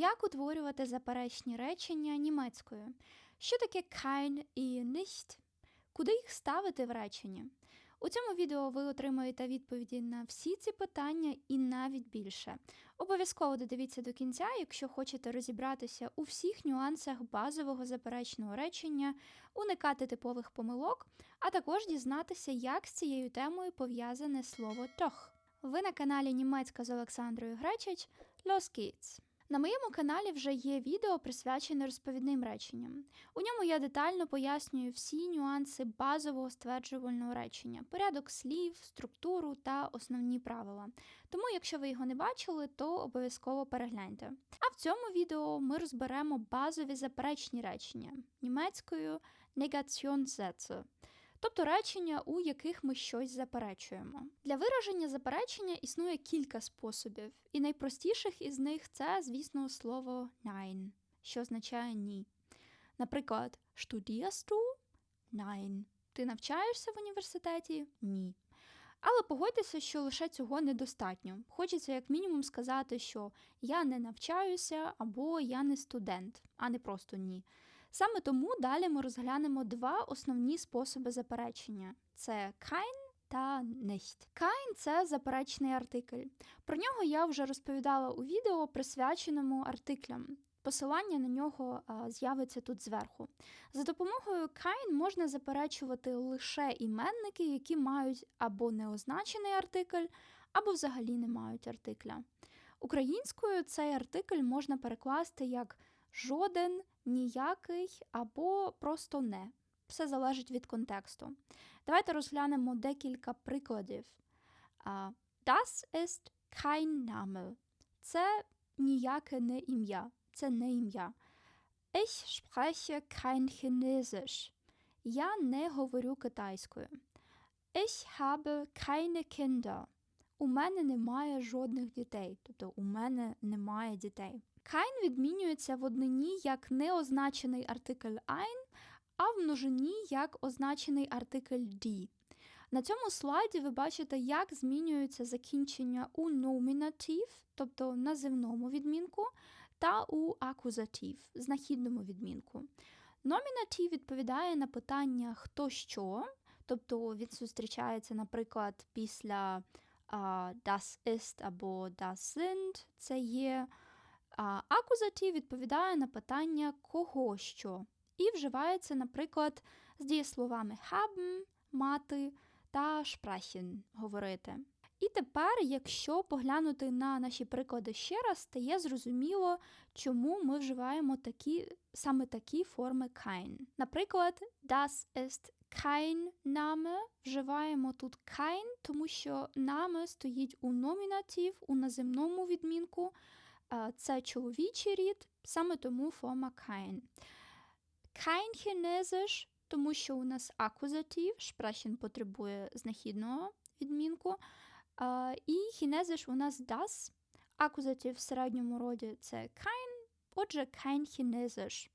Як утворювати заперечні речення німецькою? Що таке kein і nicht? Куди їх ставити в реченні? У цьому відео ви отримаєте відповіді на всі ці питання і навіть більше. Обов'язково додивіться до кінця, якщо хочете розібратися у всіх нюансах базового заперечного речення, уникати типових помилок, а також дізнатися, як з цією темою пов'язане слово «doch». Ви на каналі Німецька з Олександрою Гречич Los geht's! На моєму каналі вже є відео присвячене розповідним реченням. У ньому я детально пояснюю всі нюанси базового стверджувального речення, порядок слів, структуру та основні правила. Тому, якщо ви його не бачили, то обов'язково перегляньте. А в цьому відео ми розберемо базові заперечні речення німецькою Negationssätze – тобто речення, у яких ми щось заперечуємо. Для вираження заперечення існує кілька способів, і найпростіших із них це, звісно, слово nein, що означає ні. Наприклад, studierst du? Nein. Ти навчаєшся в університеті? Ні. Але погодьтеся, що лише цього недостатньо. Хочеться як мінімум сказати, що я не навчаюся або я не студент, а не просто ні. Саме тому далі ми розглянемо два основні способи заперечення: це kein та nicht. Kein – це заперечний артикль. Про нього я вже розповідала у відео, присвяченому артиклям. Посилання на нього з'явиться тут зверху. За допомогою kein можна заперечувати лише іменники, які мають або неозначений артикль, або взагалі не мають артикля. Українською цей артикль можна перекласти як жоден, ніякий або просто не. Все залежить від контексту. Давайте розглянемо декілька прикладів. Das ist kein Name. Це ніяке не ім'я. Це не ім'я. Ich spreche kein Chinesisch. Я не говорю китайською. Ich habe keine Kinder. У мене немає жодних дітей. Тобто у мене немає дітей. Kein відмінюється в однині як неозначений артикль ein, а в множині як означений артикль die. На цьому слайді ви бачите, як змінюється закінчення у номінатив, тобто називному відмінку, та у акузатив, знахідному відмінку. Номінатив відповідає на питання хто що, тобто він зустрічається, наприклад, після uh, das ist або das sind, це є. А акузатив відповідає на питання кого що, і вживається, наприклад, з дієсловами haben, мати та sprechen – говорити. І тепер, якщо поглянути на наші приклади ще раз, стає зрозуміло, чому ми вживаємо такі, саме такі форми kein. Наприклад, das ist kein Name вживаємо тут kein, тому що Name стоїть у номінатив, у наземному відмінку. Це чоловічий рід, саме тому форма kein. Kein Chinesisch, тому що у нас акузатив, sprechen потребує знахідного відмінку. І Chinesisch у нас das. Акузатив в середньому роді це kein, отже, kein Chinesisch.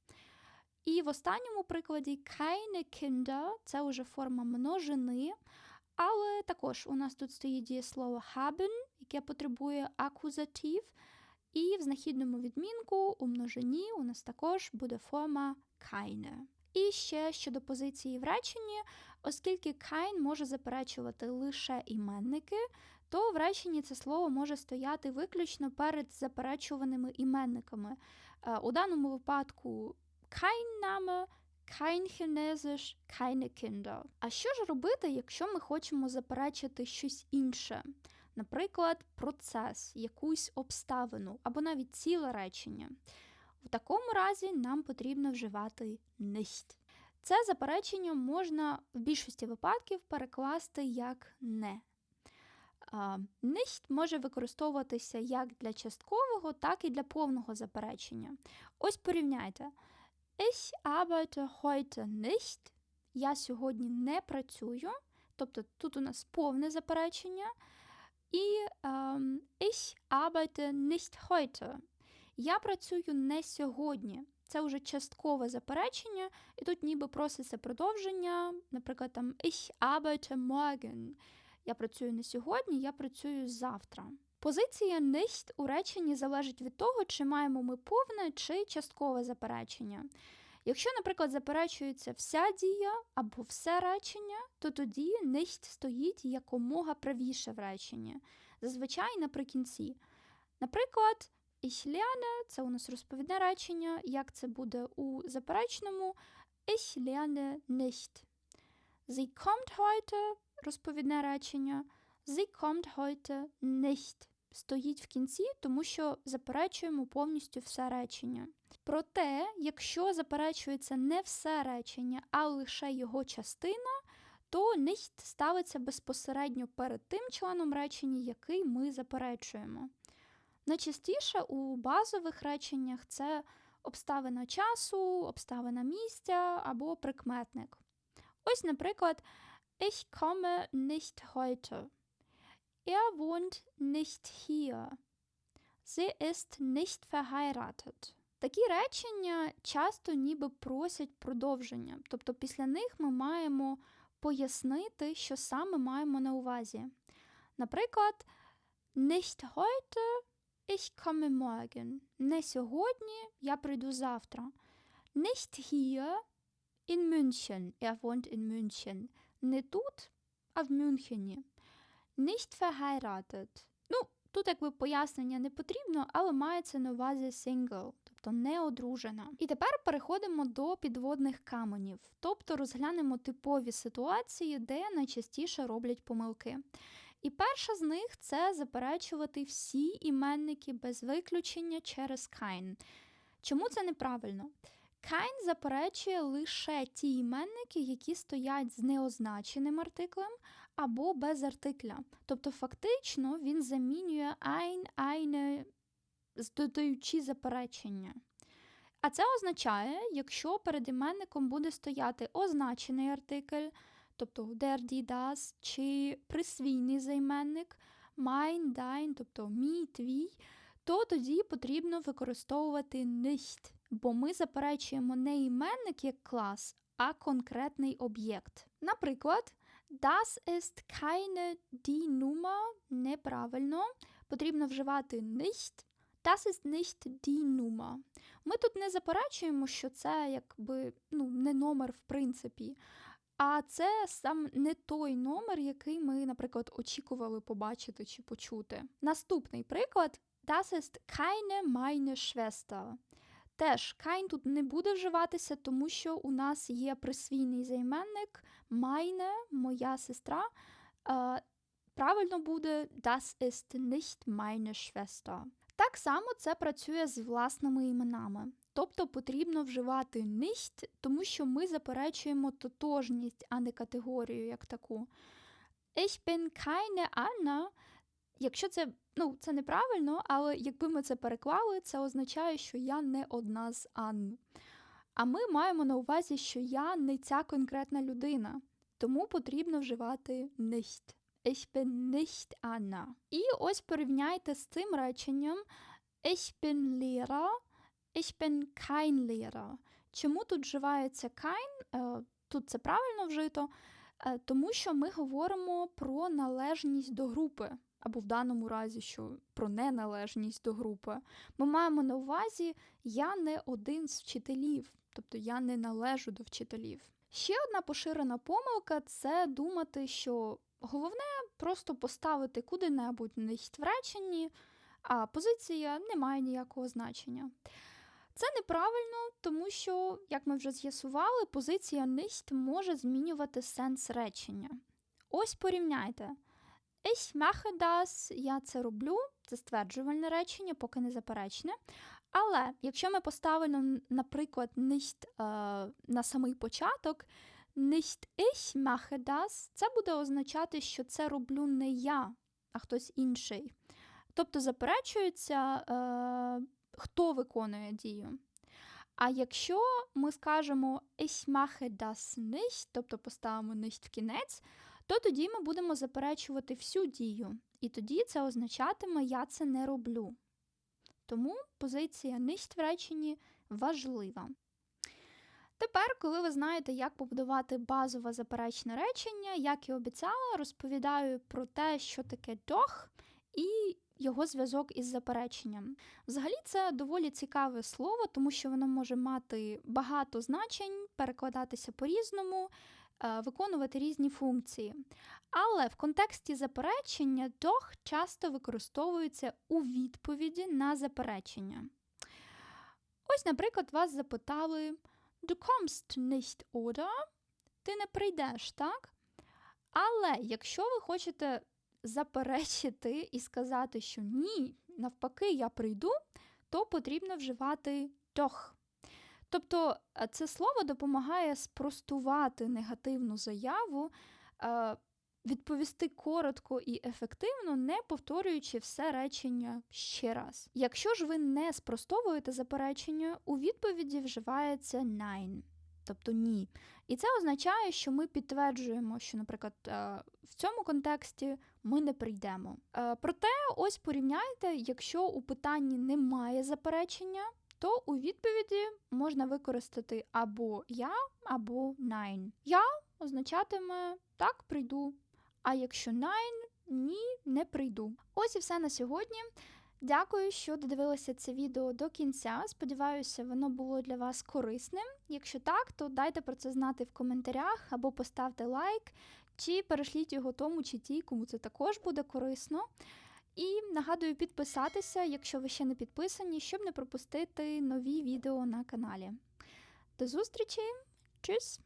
І в останньому прикладі keine Kinder – це вже форма множини, але також у нас тут стоїть дієслово haben, яке потребує акузатив. І в знахідному відмінку у множині у нас також буде форма keine. І ще щодо позиції в реченні, оскільки kein може заперечувати лише іменники, то в реченні це слово може стояти виключно перед заперечуваними іменниками. У даному випадку kein Name, kein Chinesisch, keine Kinder. А що ж робити, якщо ми хочемо заперечити щось інше? Наприклад, процес, якусь обставину або навіть ціле речення. В такому разі нам потрібно вживати nicht. Це заперечення можна в більшості випадків перекласти як не. Nicht може використовуватися як для часткового, так і для повного заперечення. Ось порівняйте. Ich arbeite heute nicht. Я сьогодні не працюю. Тобто тут у нас повне заперечення. І ähm, ich arbeite nicht heute. Я працюю не сьогодні. Це вже часткове заперечення, і тут ніби проситься продовження. Наприклад, там ich arbeite morgen. Я працюю не сьогодні, я працюю завтра. Позиція nicht у реченні залежить від того, чи маємо ми повне чи часткове заперечення. Якщо, наприклад, заперечується вся дія або все речення, то тоді nicht стоїть якомога правіше в реченні, зазвичай наприкінці. Наприклад, ich це у нас розповідне речення, як це буде у заперечному ich lerne nicht. Sie kommt heute – розповідне речення, sie kommt heute nicht стоїть в кінці, тому що заперечуємо повністю все речення. Проте, якщо заперечується не все речення, а лише його частина, то nicht ставиться безпосередньо перед тим членом речення, який ми заперечуємо. Найчастіше у базових реченнях це обставина часу, обставина місця або прикметник. Ось, наприклад, Ich komme nicht heute. Er wohnt nicht hier. Sie ist nicht verheiratet. Такі речення часто ніби просять продовження, тобто після них ми маємо пояснити, що саме маємо на увазі. Наприклад, nicht heute, ich komme morgen. Не сьогодні, я прийду завтра. Nicht hier, in München. Er wohnt in München. Не тут, а в Мюнхені. Nicht verheiratet. Ну, тут якби пояснення не потрібно, але мається на увазі single, тобто не одружена. І тепер переходимо до підводних каменів, тобто розглянемо типові ситуації, де найчастіше роблять помилки. І перша з них це заперечувати всі іменники без виключення через кайн. Чому це неправильно? Кайн заперечує лише ті іменники, які стоять з неозначеним артиклем або без артикля. Тобто, фактично, він замінює ein, eine, додаючи заперечення. А це означає, якщо перед іменником буде стояти означений артикль, тобто der, die, das, чи присвійний займенник, mein, dein, тобто мій, твій, то тоді потрібно використовувати nicht бо ми заперечуємо не іменник як клас, а конкретний об'єкт. Наприклад, das ist keine die Nummer неправильно. Потрібно вживати nicht. Das ist nicht die Nummer. Ми тут не заперечуємо, що це якби ну, не номер в принципі. А це сам не той номер, який ми, наприклад, очікували побачити чи почути. Наступний приклад: Das ist keine meine Schwester. Теж кайн тут не буде вживатися, тому що у нас є присвійний займенник meine, моя сестра. Е, правильно буде Das ist nicht meine Schwester. Так само це працює з власними іменами. Тобто потрібно вживати nicht, тому що ми заперечуємо тотожність, а не категорію як таку. Ich bin keine Anna – Якщо це ну, це неправильно, але якби ми це переклали, це означає, що я не одна з Анн. А ми маємо на увазі, що я не ця конкретна людина, тому потрібно вживати nicht. Ich bin nicht Anna. І ось порівняйте з цим реченням Ich bin Lehrer, ich bin kein Lehrer. Чому тут вживається kein? Е, тут це правильно вжито, е, тому що ми говоримо про належність до групи або в даному разі, що про неналежність до групи, ми маємо на увазі я не один з вчителів, тобто я не належу до вчителів. Ще одна поширена помилка це думати, що головне просто поставити куди-небудь в реченні, а позиція не має ніякого значення. Це неправильно, тому що, як ми вже з'ясували, позиція nicht може змінювати сенс речення. Ось порівняйте. Ich mache das, я це роблю, це стверджувальне речення, поки не заперечне. Але якщо ми поставимо, наприклад, nicht е, на самий початок, nicht ich mache das, це буде означати, що це роблю не я, а хтось інший. Тобто заперечується, е, хто виконує дію. А якщо ми скажемо ich mache das nicht, тобто поставимо nicht в кінець, то тоді ми будемо заперечувати всю дію, і тоді це означатиме я це не роблю. Тому позиція nicht в реченні важлива. Тепер, коли ви знаєте, як побудувати базове заперечне речення, як і обіцяла, розповідаю про те, що таке doch, і його зв'язок із запереченням. Взагалі, це доволі цікаве слово, тому що воно може мати багато значень, перекладатися по-різному, виконувати різні функції. Але в контексті заперечення doch часто використовується у відповіді на заперечення. Ось, наприклад, вас запитали Du kommst nicht, oder? Ти не прийдеш, так? Але якщо ви хочете заперечити і сказати, що ні, навпаки, я прийду, то потрібно вживати doch. Тобто е, це слово допомагає спростувати негативну заяву, е, відповісти коротко і ефективно, не повторюючи все речення ще раз. Якщо ж ви не спростовуєте заперечення, у відповіді вживається nein, тобто ні. І це означає, що ми підтверджуємо, що, наприклад, е, в цьому контексті ми не прийдемо. Проте, ось порівняйте, якщо у питанні немає заперечення, то у відповіді можна використати або я, або nein. Я означатиме так, прийду. А якщо nein, ні, не прийду. Ось і все на сьогодні. Дякую, що додивилися це відео до кінця. Сподіваюся, воно було для вас корисним. Якщо так, то дайте про це знати в коментарях або поставте лайк, чи перешліть його тому чи тій, кому це також буде корисно. І нагадую підписатися, якщо ви ще не підписані, щоб не пропустити нові відео на каналі. До зустрічі! Тschüss!